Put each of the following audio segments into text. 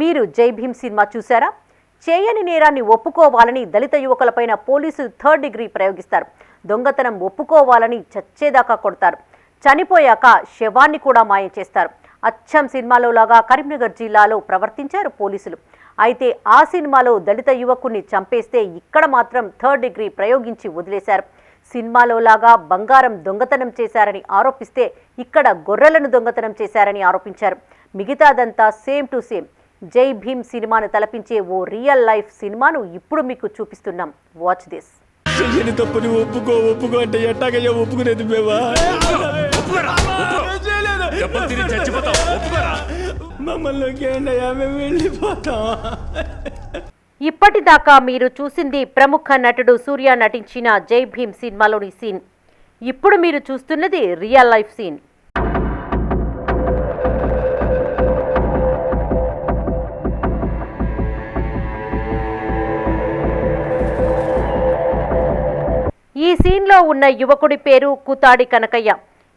మీరు జై భీమ్ సినిమా చూసారా చేయని నేరాన్ని ఒప్పుకోవాలని దళిత యువకులపైన పోలీసులు థర్డ్ డిగ్రీ ప్రయోగిస్తారు. దొంగతనం ఒప్పుకోవాలని చచ్చేదాకా కొడతారు. చనిపోయాక శవాన్ని కూడా మాయ చేస్తారు. అచ్చం సినిమాలో లాగా కరీంనగర్ జిల్లాలో ప్రవర్తించారు పోలీసులు. అయితే ఆ సినిమాలో దళిత యువకుని చంపేస్తే ఇక్కడ మాత్రం థర్డ్ డిగ్రీ ప్రయోగించి వదిలేశారు. సినిమాలో లాగా బంగారం దొంగతనం చేశారని ఆరోపిస్తే ఇక్కడ గొర్రెలను దొంగతనం చేశారని ఆరోపించారు. మిగతాదంతా సేమ్ టు సేమ్. జై భీమ్ సినిమాను తలపించే ఓ రియల్ లైఫ్ సినిమాను ఇప్పుడు మీకు చూపిస్తున్నాం. వాచ్ దిస్ చెయ్యని తప్పుని ఒప్పుకో ఒప్పుకో అంటే ఎట్టాగయ్యా ఒప్పుకునేది మమ్మల్ని మేము వెళ్ళిపోతాం. ఇప్పటిదాకా మీరు చూసింది ప్రముఖ నటుడు సూర్య నటించిన జై భీమ్ సినిమాలోని సీన్. ఇప్పుడు మీరు చూస్తున్నది రియల్ లైఫ్ సీన్. ఈ సీన్లో ఉన్న యువకుడి పేరు కుతాడి కనకయ్య.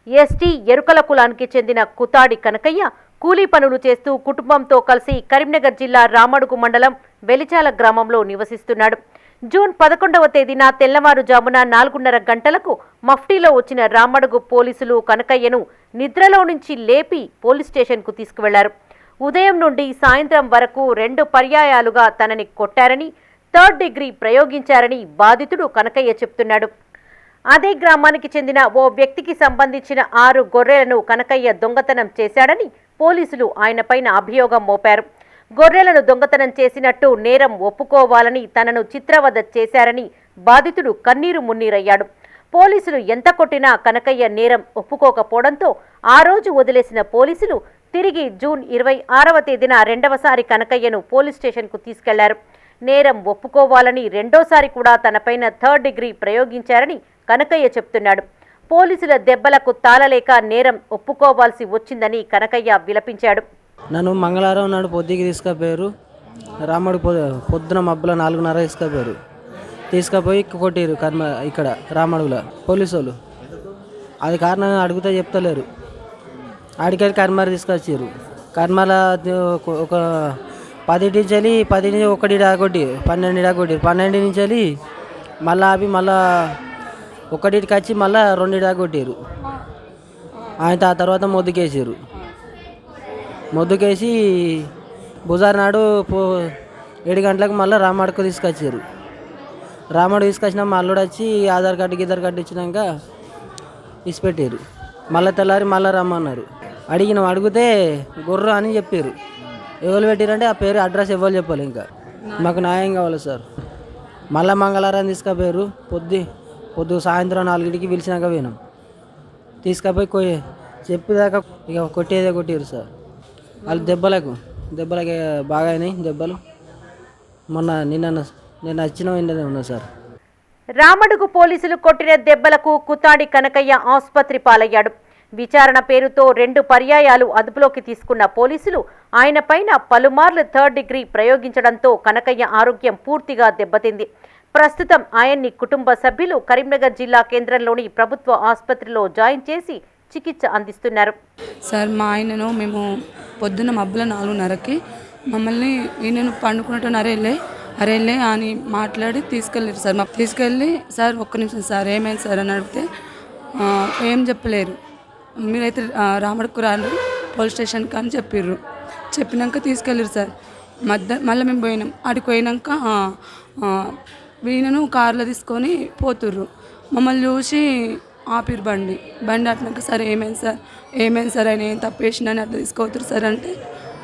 ఎస్టీ ఎరుకల కులానికి చెందిన కుతాడి కనకయ్య కూలీ పనులు చేస్తూ కుటుంబంతో కలిసి కరీంనగర్ జిల్లా రామడుగు మండలం వెలిచాల గ్రామంలో నివసిస్తున్నాడు. జూన్ పదకొండవ తేదీన తెల్లవారుజామున నాలుగున్నర గంటలకు మఫ్టీలో వచ్చిన రామడుగు పోలీసులు కనకయ్యను నిద్రలో నుంచి లేపి పోలీస్ స్టేషన్కు తీసుకువెళ్ళారు. ఉదయం నుండి సాయంత్రం వరకు రెండు పర్యాయాలుగా తనని కొట్టారని థర్డ్ డిగ్రీ ప్రయోగించారని బాధితుడు కనకయ్య చెప్తున్నాడు. అదే గ్రామానికి చెందిన ఓ వ్యక్తికి సంబంధించిన ఆరు గొర్రెలను కనకయ్య దొంగతనం చేశాడని పోలీసులు ఆయనపైన అభియోగం మోపారు. గొర్రెలను దొంగతనం చేసినట్టు నేరం ఒప్పుకోవాలని తనను చిత్రవద చేశారని బాధితుడు కన్నీరు మున్నీరయ్యాడు. పోలీసులు ఎంత కొట్టినా కనకయ్య నేరం ఒప్పుకోకపోవడంతో ఆ రోజు వదిలేసిన పోలీసులు తిరిగి జూన్ ఇరవై ఆరవ తేదీన రెండవసారి కనకయ్యను పోలీస్ స్టేషన్కు తీసుకెళ్ళారు. నేరం ఒప్పుకోవాలని రెండోసారి కూడా తనపైన థర్డ్ డిగ్రీ ప్రయోగించారని కనకయ్య చెప్తున్నాడు. పోలీసుల దెబ్బలకు తాళలేక నేరం ఒప్పుకోవాల్సి వచ్చిందని కనకయ్య విలపించాడు. నన్ను మంగళవారం నాడు పొద్దుకి తీసుకుపోయారు. రాముడు పొద్దున మబ్బుల నాలుగున్నర తీసుకుపోయారు. తీసుకుపోయి కొట్టిరు కర్మ ఇక్కడ రామడుగుల పోలీసు వాళ్ళు అది కారణం అడుగుతా చెప్తలేరు. ఆడికాడి కర్మారు తీసుకొచ్చారు కర్మాల ఒక- పదిటి నుంచి వెళ్ళి పది నుంచి ఒకటి కొట్టి పన్నెండు కొట్టి పన్నెండు నుంచి వెళ్ళి మళ్ళీ ఆపి మళ్ళా ఒకటికి వచ్చి మళ్ళీ రెండు కొట్టారు ఆయన ఆ తర్వాత మొద్దుకేసారు. మొద్దుకేసి బుజార్ నాడు పో ఏడు గంటలకు మళ్ళీ రామాడకు తీసుకొచ్చారు. రామాడు తీసుకొచ్చిన మా అల్లుడు వచ్చి ఆధార్ కార్డు గిద్దర్ కార్డు ఇచ్చినాక ఇసిపెట్టారు. మళ్ళీ తెల్లారి మళ్ళీ రమ్మన్నారు. అడిగినాం అడిగితే గొర్రె అని చెప్పారు. ఎవరు పెట్టారంటే ఆ పేరు అడ్రస్ ఎవరు చెప్పాలి ఇంకా? మాకు న్యాయం కావాలి సార్. మళ్ళీ మంగళవారం తీసుకుపోయారు పొద్దు పొద్దు సాయంత్రం నాలుగింటికి పిలిచినాక పోయినాం. తీసుకుపోయి కొ చెప్పేదాకా ఇక కొట్టేదే కొట్టారు సార్. వాళ్ళు దెబ్బలకు దెబ్బలకి బాగా అయినాయి దెబ్బలు. మొన్న నిన్న నేను వచ్చిన ఉన్నా సార్. రామడుగు పోలీసులు కొట్టిన దెబ్బలకు కుతాడి కనకయ్య ఆసుపత్రి పాలయ్యాడు. విచారణ పేరుతో రెండు పర్యాయాలు అదుపులోకి తీసుకున్న పోలీసులు ఆయన పైన పలుమార్లు థర్డ్ డిగ్రీ ప్రయోగించడంతో కనకయ్య ఆరోగ్యం పూర్తిగా దెబ్బతింది. ప్రస్తుతం ఆయన్ని కుటుంబ సభ్యులు కరీంనగర్ జిల్లా కేంద్రంలోని ప్రభుత్వ ఆసుపత్రిలో జాయిన్ చేసి చికిత్స అందిస్తున్నారు. సార్ మా ఆయనను మేము పొద్దున్న మబ్బుల నాలుగున్నరకి మమ్మల్ని ఈయనను పండుకున్నట్టు అరేలే అరేలే అని మాట్లాడి తీసుకెళ్ళారు సార్. మాకు తీసుకెళ్ళి సార్ ఒక్క నిమిషం సార్ ఏమైంది సార్? అని అడిగితే ఏం చెప్పలేరు. మీరైతే ఆ, రామడుకు రాండి పోలీస్ స్టేషన్కి అని చెప్పిర్రు. చెప్పినాక తీసుకెళ్ళారు సార్. మధ్య మళ్ళీ మేము పోయినాం. ఆడికి పోయినాక వీణను కారులో కార్లో తీసుకొని పోతుర్రు. మమ్మల్ని చూసి ఆపిరు బండి. బండి అట్నాక సార్ ఏమైంది సార్? ఏమైంది సార్? ఆయన ఏం తప్పు అట్లా తీసుకోవతురు సార్ అంటే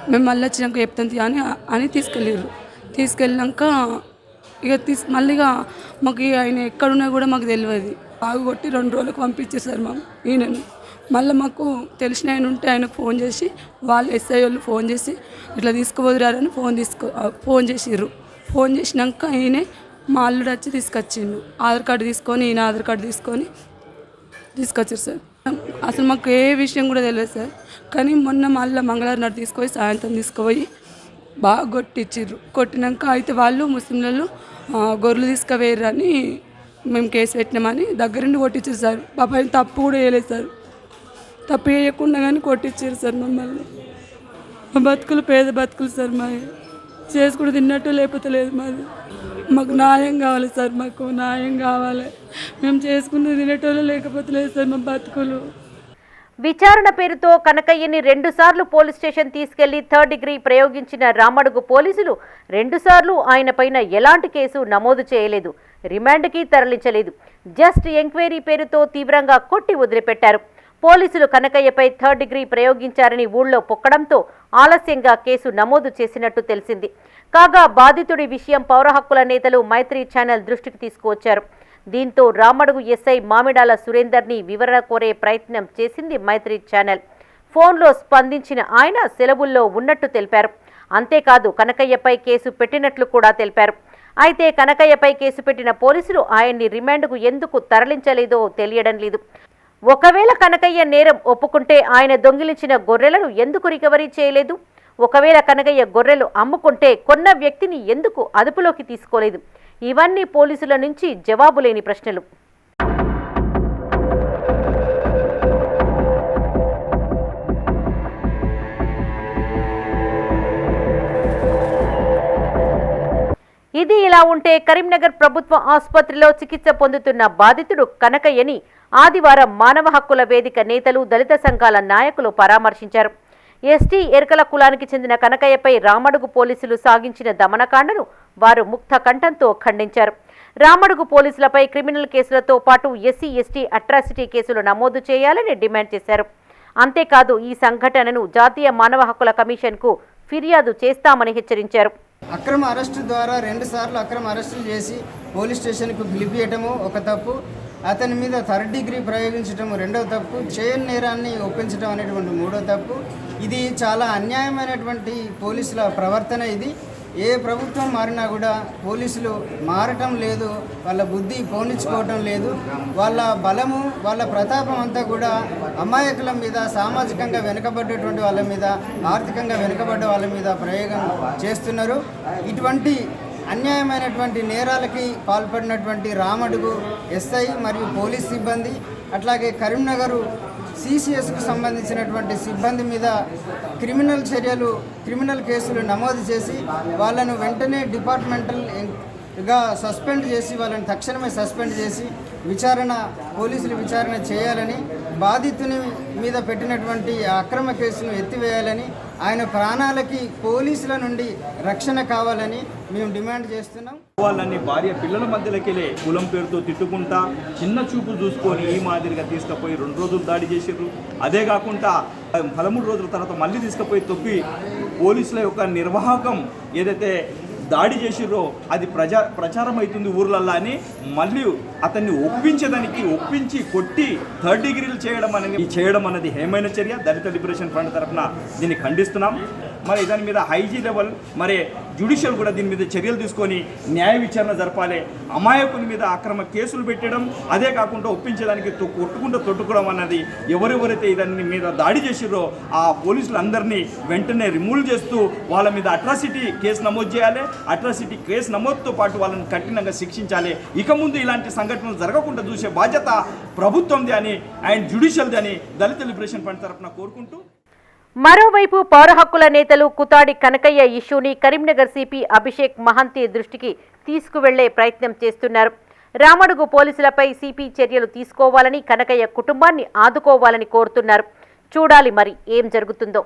మేము మళ్ళీ వచ్చినాక చెప్తాం అని అని తీసుకెళ్ళారు తీసుకెళ్ళినాక ఇక తీసు మళ్ళీ ఇక మాకు ఆయన ఎక్కడున్నా కూడా మాకు తెలియదు బాగు కొట్టి రెండు రోజులకు పంపించారు సార్ మా ఈయనను. మళ్ళీ మాకు తెలిసిన ఆయన ఉంటే ఆయనకు ఫోన్ చేసి వాళ్ళు ఎస్ఐ వాళ్ళు ఫోన్ చేసి ఇట్లా తీసుకుపోదురారని ఫోన్ తీసుకో ఫోన్ చేసిర్రు. ఫోన్ చేసినాక ఈయనే మా అల్లుడు వచ్చి తీసుకొచ్చిండు. ఆధార్ కార్డు తీసుకొని ఈయన ఆధార్ కార్డు తీసుకొని తీసుకొచ్చారు సార్. అసలు మాకు ఏ విషయం కూడా తెలియదు సార్. కానీ మొన్న మళ్ళీ మంగళవారం నాడు తీసుకుపోయి సాయంత్రం తీసుకుపోయి బాగా కొట్టించారు కొట్టినాక అయితే వాళ్ళు ముస్లింలలో గొర్రెలు తీసుకుపోయారు అని మేము కేసు పెట్టినామని దగ్గరుండి కొట్టించారు సార్. పాప ఆయన తప్పు కూడా వేయలేదు సార్. తప్పియకుండా కానీ కొట్టించారు సార్ మమ్మల్ని. మా బతుకులు పేద బతుకులు సార్ మాది చేసుకుంటూ తిన్నట్టు లేకపోతే లేదు మాది. మాకు న్యాయం కావాలి సార్ మాకు న్యాయం కావాలి. మేము చేసుకుంటూ తినేటోళ్ళు లేకపోతే లేదు సార్ మా బతుకులు. విచారణ పేరుతో కనకయ్యని రెండుసార్లు పోలీస్ స్టేషన్ తీసుకెళ్ళి థర్డ్ డిగ్రీ ప్రయోగించిన రామడుగు పోలీసులు రెండుసార్లు ఆయన పైన ఎలాంటి కేసు నమోదు చేయలేదు రిమాండ్కి తరలించలేదు. జస్ట్ ఎంక్వైరీ పేరుతో తీవ్రంగా కొట్టి వదిలిపెట్టారు. పోలీసులు కనకయ్యపై థర్డ్ డిగ్రీ ప్రయోగించారని ఊళ్ళో పొక్కడంతో ఆలస్యంగా కేసు నమోదు చేసినట్టు తెలిసింది. కాగా బాధితుడి విషయం పౌర హక్కుల నేతలు మైత్రి ఛానల్ దృష్టికి తీసుకువచ్చారు. దీంతో రామడుగు ఎస్ఐ మామిడాల సురేందర్ని వివరణ కోరే ప్రయత్నం చేసింది మైత్రి ఛానల్. ఫోన్లో స్పందించిన ఆయన సెలవుల్లో ఉన్నట్టు తెలిపారు. అంతేకాదు కనకయ్యపై కేసు పెట్టినట్లు కూడా తెలిపారు. అయితే కనకయ్యపై కేసు పెట్టిన పోలీసులు ఆయన్ని రిమాండ్కు ఎందుకు తరలించలేదో తెలియడం లేదు. ఒకవేళ కనకయ్య నేరం ఒప్పుకుంటే ఆయన దొంగిలించిన గొర్రెలను ఎందుకు రికవరీ చేయలేదు? ఒకవేళ కనకయ్య గొర్రెలు అమ్ముకుంటే కొన్న వ్యక్తిని ఎందుకు అదుపులోకి తీసుకోలేదు? ఇవన్నీ పోలీసుల నుంచి జవాబు లేని ప్రశ్నలు. ఇది ఇలా ఉంటే కరీంనగర్ ప్రభుత్వ ఆసుపత్రిలో చికిత్స పొందుతున్న బాధితుడు కనకయ్యని ఆదివారం మానవ హక్కుల వేదిక నేతలు దళిత సంఘాల నాయకులు పరామర్శించారు. ఎస్టీ ఎరకల కులానికి చెందిన కనకయ్యపై రామడుగు పోలీసులు సాగించిన దమనకాండను వారు ముక్త కంఠంతో ఖండించారు. రామడుగు పోలీసులపై క్రిమినల్ కేసులతో పాటు ఎస్సీ ఎస్టీ అట్రాసిటీ కేసులు నమోదు చేయాలని డిమాండ్ చేశారు. అంతేకాదు ఈ సంఘటనను జాతీయ మానవ హక్కుల కమిషన్కు ఫిర్యాదు చేస్తామని హెచ్చరించారు. అక్రమ అరెస్టు ద్వారా రెండుసార్లు అక్రమ అరెస్టులు చేసి పోలీస్ స్టేషన్కు పిలిపియటము ఒక తప్పు. అతని మీద థర్డ్ డిగ్రీ ప్రయోగించడం రెండవ తప్పు. చేయని నేరాన్ని ఒప్పించడం అనేటువంటి మూడో తప్పు. ఇది చాలా అన్యాయమైనటువంటి పోలీసుల ప్రవర్తన ఇది. ఏ ప్రభుత్వం మారినా కూడా పోలీసులు మారటం లేదు వాళ్ళ బుద్ధి పోనించుకోవటం లేదు. వాళ్ళ బలము వాళ్ళ ప్రతాపం అంతా కూడా అమాయకుల మీద సామాజికంగా వెనుకబడ్డటువంటి వాళ్ళ మీద ఆర్థికంగా వెనుకబడ్డ వాళ్ళ మీద ప్రయోగం చేస్తున్నారు. ఇటువంటి అన్యాయమైనటువంటి నేరాలకి పాల్పడినటువంటి రామడుగు ఎస్ఐ మరియు పోలీస్ సిబ్బంది అట్లాగే కరీంనగర్ సిసిఎస్కు సంబంధించినటువంటి సిబ్బంది మీద క్రిమినల్ చర్యలు క్రిమినల్ కేసులు నమోదు చేసి వాళ్ళను వెంటనే డిపార్ట్మెంటల్గా సస్పెండ్ చేసి వాళ్ళని తక్షణమే సస్పెండ్ చేసి విచారణ పోలీసులు విచారణ చేయాలని బాధితుని మీద పెట్టినటువంటి అక్రమ కేసును ఎత్తివేయాలని ఆయన ప్రాణాలకి పోలీసుల నుండి రక్షణ కావాలని మేము డిమాండ్ చేస్తున్నాం. వాళ్ళని భార్య పిల్లల మధ్యలోకెళ్ళే కులం పేరుతో తిట్టుకుంటా చిన్న చూపు చూసుకొని ఈ మాదిరిగా తీసుకుపోయి రెండు రోజులు దాడి చేసిర్రు. అదే కాకుండా పదమూడు రోజుల తర్వాత మళ్ళీ తీసుకుపోయి తొక్కి పోలీసుల యొక్క నిర్వాహకం ఏదైతే దాడి చేసిర్రో అది ప్రజా ప్రచారం అవుతుంది ఊర్లల్లా అని మళ్ళీ అతన్ని ఒప్పించేదానికి ఒప్పించి కొట్టి థర్డ్ డిగ్రీలు చేయడం అనేది చేయడం అనేది హేమైన చర్య. దళిత లిబరేషన్ ఫ్రంట్ తరఫున దీన్ని ఖండిస్తున్నాం. మరి దాని మీద హైజీ లెవెల్ మరి జ్యుడిషియల్ కూడా దీని మీద చర్యలు తీసుకొని న్యాయ విచారణ జరపాలి. అమాయకుల మీద అక్రమ కేసులు పెట్టడం అదే కాకుండా ఒప్పించడానికి తొ- కొట్టుకుంటూ తొట్టుకోవడం అన్నది ఎవరెవరైతే దాని మీద దాడి చేసిరో ఆ పోలీసులందరినీ వెంటనే రిమూవ్ చేస్తూ వాళ్ళ మీద అట్రాసిటీ కేసు నమోదు చేయాలి. అట్రాసిటీ కేసు నమోదుతో పాటు వాళ్ళని కఠినంగా శిక్షించాలి. ఇక ముందు ఇలాంటి సంఘటనలు జరగకుండా చూసే బాధ్యత ప్రభుత్వంది అని అండ్ జ్యుడిషియల్ది అని దళిత లిబరేషన్ ఫండ్ తరఫున కోరుకుంటూ మరోవైపు పౌర హక్కుల నేతలు కుతాడి కనకయ్య ఇష్యూని కరీంనగర్ సిపి అభిషేక్ మహంతి దృష్టికి తీసుకువెళ్ళే ప్రయత్నం చేస్తున్నారు. రామడుగు పోలీసులపై సిపి చర్యలు తీసుకోవాలని కనకయ్య కుటుంబాన్ని ఆదుకోవాలని కోరుతున్నారు. చూడాలి మరి ఏం జరుగుతుందో.